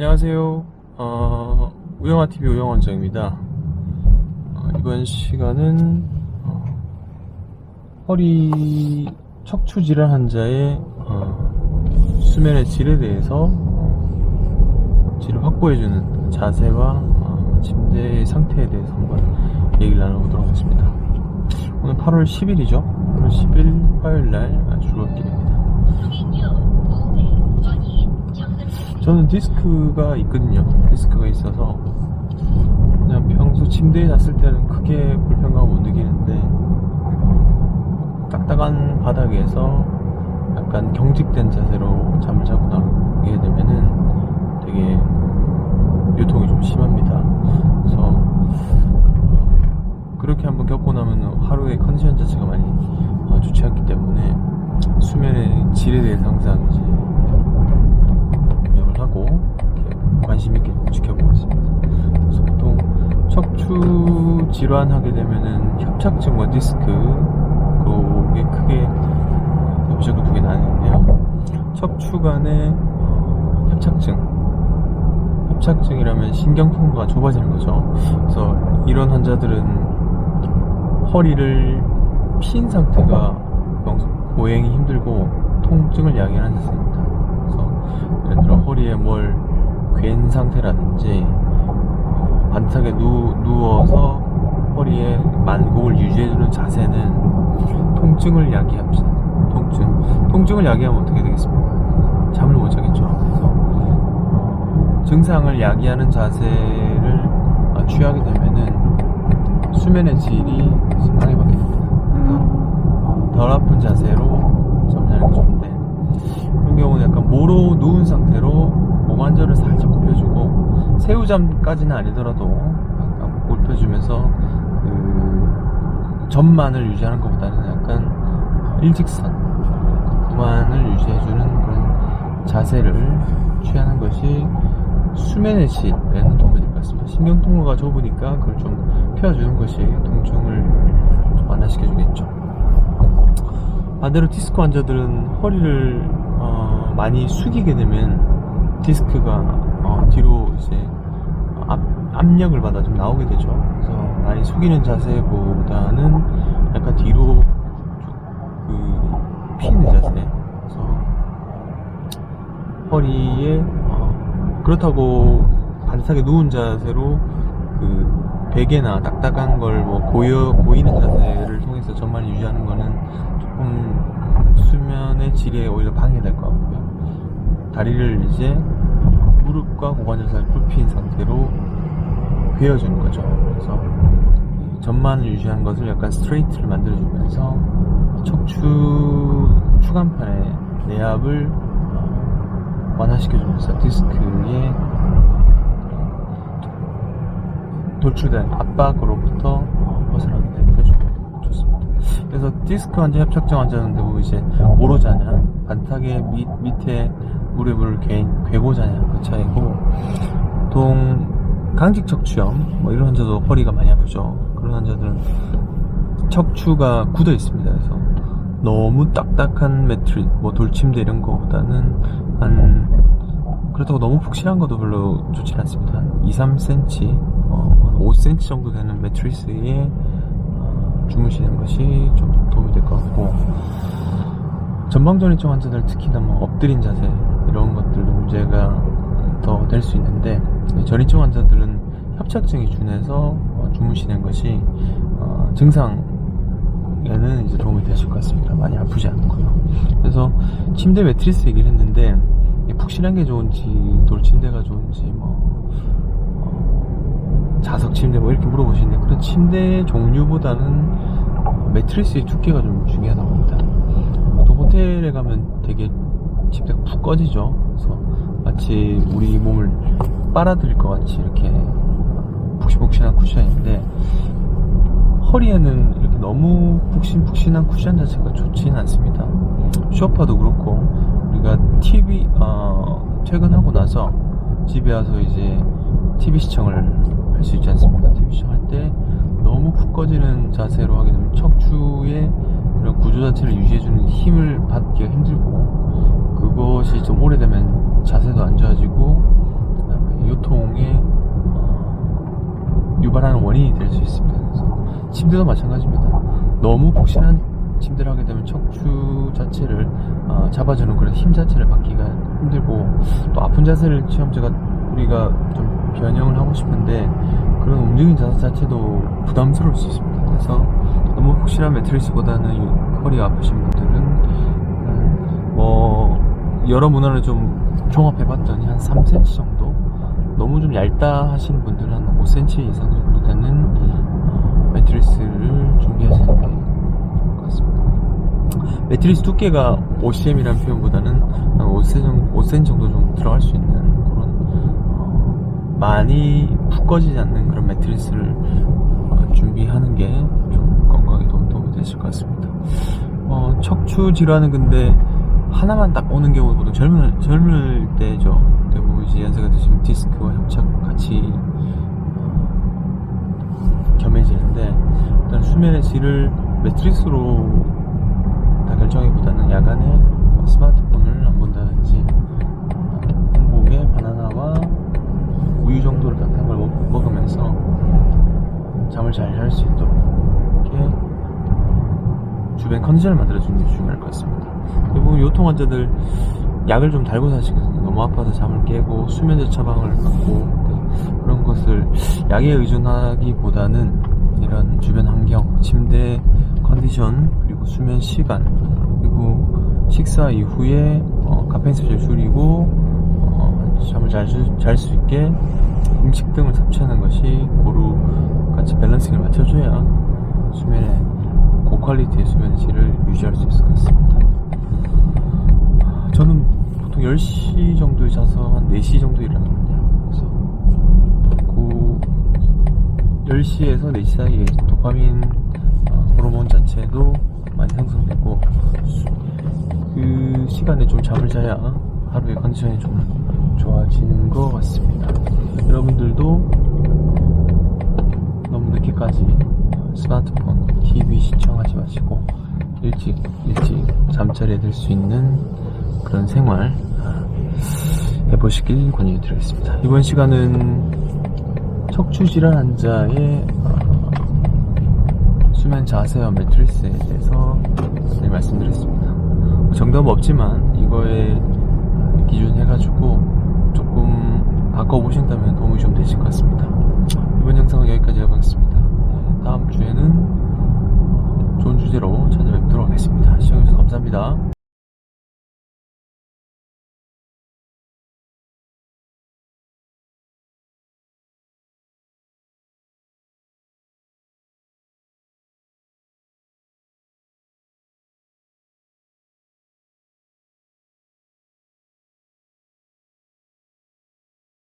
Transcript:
안녕하세요. 어, 우영아 TV 우영 원장입니다. 어, 이번 시간은 어, 허리 척추 질환 환자의 어, 수면의 질에 대해서 어, 질을 확보해주는 자세와 어, 침대의 상태에 대해서 한번 얘기를 나눠보도록 하겠습니다. 오늘 8월 10일이죠. 8월 10일 화요일날 출근길입니다. 저는 디스크가 있거든요. 디스크가 있어서 그냥 평소 침대에 잤을 때는 크게 불편감을 못 느끼는데 딱딱한 바닥에서 약간 경직된 자세로 잠을 자고 나오게 되면은 되게 유통이 좀 심합니다. 그래서 그렇게 한번 겪고 나면 하루의 컨디션 자체가 많이 어, 좋지 않기 때문에 수면의 질에 대해서 항상 이제 기억을 하고 이렇게 관심 있게 좀 지켜보고 있습니다. 그래서 보통 척추 질환하게 되면은 협착증과 디스크 그게 크게 대표적으로 두개 나뉘는데요. 척추 간의 어, 협착증 협착증이라면 신경통로가 좁아지는 거죠. 그래서 이런 환자들은 허리를 핀 상태가 보행이 힘들고 통증을 야기하는 자세입니다. 그래서 예를 들어 허리에 뭘 괜 상태라든지 어, 반듯하게 누, 누워서 허리에 만곡을 유지해주는 자세는 통증을 야기합니다. 통증. 통증을 야기하면 어떻게 되겠습니까? 잠을 못 자겠죠. 그래서 어, 증상을 야기하는 자세를 어, 취하게 되면은 수면의 질이 방해받게 됩니다. 그래서 어, 덜 아픈 자세로 잠자는 게 좋은데 그런 경우는 약간 모로 누운 상태로 몸 안절을 살짝 새우잠까지는 아니더라도 약간 굽혀주면서 그 전만을 유지하는 것보다는 약간 일직선 구만을 유지해주는 그런 자세를 취하는 것이 수면의 질에는 도움이 될 것 같습니다. 신경통로가 좁으니까 그걸 좀 펴주는 것이 통증을 좀 완화시켜주겠죠. 반대로 디스크 환자들은 허리를 어, 많이 숙이게 되면 디스크가 어, 뒤로 이제 압, 압력을 받아 좀 나오게 되죠. 그래서 많이 숙이는 자세보다는 약간 뒤로 그 피는 자세. 그래서 허리에 어, 그렇다고 반듯하게 누운 자세로 그 베개나 딱딱한 걸 뭐 고여 보이는 자세를 통해서 전만 유지하는 거는 조금 수면의 질에 오히려 방해될 것 같고요. 다리를 이제 무릎과 고관절 사이 굽힌 상태로 베어주는 거죠. 그래서 이 전만을 유지하는 것을 약간 스트레이트를 만들어주면서 척추 추간판의 내압을 어, 완화시켜주면서 디스크의 돌출된 압박으로부터 어, 벗어나게 되죠. 좋습니다. 그래서 디스크 환자, 협착증 환자는 대부분 이제 모로 자냐, 반타게 밑, 밑에 무릎을 괜, 괴고 자냐 그 차이고 보통 강직 척추염 뭐 이런 환자도 허리가 많이 아프죠. 그런 환자들은 척추가 굳어 있습니다. 그래서 너무 딱딱한 매트리, 뭐 돌침대 이런 거보다는 한 그렇다고 너무 푹신한 것도 별로 좋지 않습니다. 한 2, 3cm, 어, 한 5cm 정도 되는 매트리스에 어, 주무시는 것이 좀 도움이 될 것 같고 전방전이증 환자들 특히나 뭐 엎드린 자세 이런 것들도 문제가 더 될 수 있는데 전이증 환자들은 협착증이 준해서 어, 주무시는 것이 어, 증상에는 이제 도움이 되실 것 같습니다. 많이 아프지 않고요. 그래서 침대 매트리스 얘기를 했는데 푹신한 게 좋은지 돌침대가 좋은지 뭐 어, 자석 침대 뭐 이렇게 물어보시는데 그런 침대 종류보다는 매트리스의 두께가 좀 중요하다고 합니다. 또 호텔에 가면 되게 침대가 푹 꺼지죠. 그래서 마치 우리 몸을 빨아들일 것 같이 이렇게 푹신푹신한 쿠션인데 허리에는 이렇게 너무 푹신푹신한 쿠션 자체가 좋지는 않습니다. 쇼파도 그렇고 우리가 TV 어, 퇴근하고 나서 집에 와서 이제 TV 시청을 할 수 있지 않습니까? TV 시청할 때 너무 푹 꺼지는 자세로 하게 되면 척추의 이런 구조 자체를 유지해주는 힘을 받기가 힘들고 그것이 좀 오래되면 자세도 안 좋아지고 그다음에 요통에 어, 유발하는 원인이 될 수 있습니다. 그래서 침대도 마찬가지입니다. 너무 폭신한 침대를 하게 되면 척추 자체를 어, 잡아주는 그런 힘 자체를 받기가 힘들고 또 아픈 자세를 취하면 제가 우리가 좀 변형을 하고 싶은데 그런 움직임 자세 자체도 부담스러울 수 있습니다. 그래서 너무 혹시나 매트리스보다는 허리 아프신 분들 여러 문화를 좀 종합해봤더니 한 3cm 정도 너무 좀 얇다 하시는 분들은 한 5cm 이상 정도 되는 어, 매트리스를 준비하시는 게 좋을 것 같습니다. 매트리스 두께가 5cm이라는 표현보다는 한 5cm, 정도, 5cm 정도 좀 들어갈 수 있는 그런 어, 많이 푹 꺼지지 않는 그런 매트리스를 어, 준비하는 게 좀 건강에 도움, 도움이 되실 것 같습니다. 어, 척추 질환은 근데 하나만 딱 오는 경우 보통 젊을, 젊을 때죠. 대부분 이제 연세가 드시면 디스크와 협착 같이 어, 겸해지는데 일단 수면의 질을 매트리스로 다 결정하기보다는 야간에 뭐 스마트폰을 안 본다든지 어, 공복에 바나나와 우유 정도를 따뜻한 걸 먹, 먹으면서 잠을 잘 잘 수 있도록 이렇게 주변 컨디션을 만들어주는 게 중요할 것 같습니다. 대부분 요통 환자들 약을 좀 달고 사시거든요. 너무 아파서 잠을 깨고 수면제 처방을 받고 네, 그런 것을 약에 의존하기보다는 이런 주변 환경, 침대 컨디션, 그리고 수면 시간, 그리고 식사 이후에 어, 카페인 섭취를 줄이고 어, 잠을 잘수 있게 음식 등을 섭취하는 것이 고루 같이 밸런싱을 맞춰줘야 수면에 고퀄리티의 수면의 질을 유지할 수 있을 것 같습니다. 저는 보통 10시 정도에 자서 한 4시 정도 일어나거든요. 그래서 그 10시에서 4시 사이에 도파민 어, 호르몬 자체도 많이 형성되고 그 시간에 좀 잠을 자야 하루의 컨디션이 좀 좋아지는 것 같습니다. 여러분들도 너무 늦게까지 스마트폰, TV 시청하지 마시고 일찍 일찍 잠자리에 들 수 있는 그런 생활 아, 해보시길 권유드리겠습니다. 이번 시간은 척추 질환 환자의 어, 수면 자세와 매트리스에 대해서 네, 말씀드렸습니다. 뭐 정답은 없지만 이거에 기준 해가지고 조금 바꿔보신다면 도움이 좀 되실 것 같습니다. 이번 영상은 여기까지 해보겠습니다. 네, 다음 주에는 주제로 찾아뵙도록 하겠습니다. 시청해주셔서 감사합니다.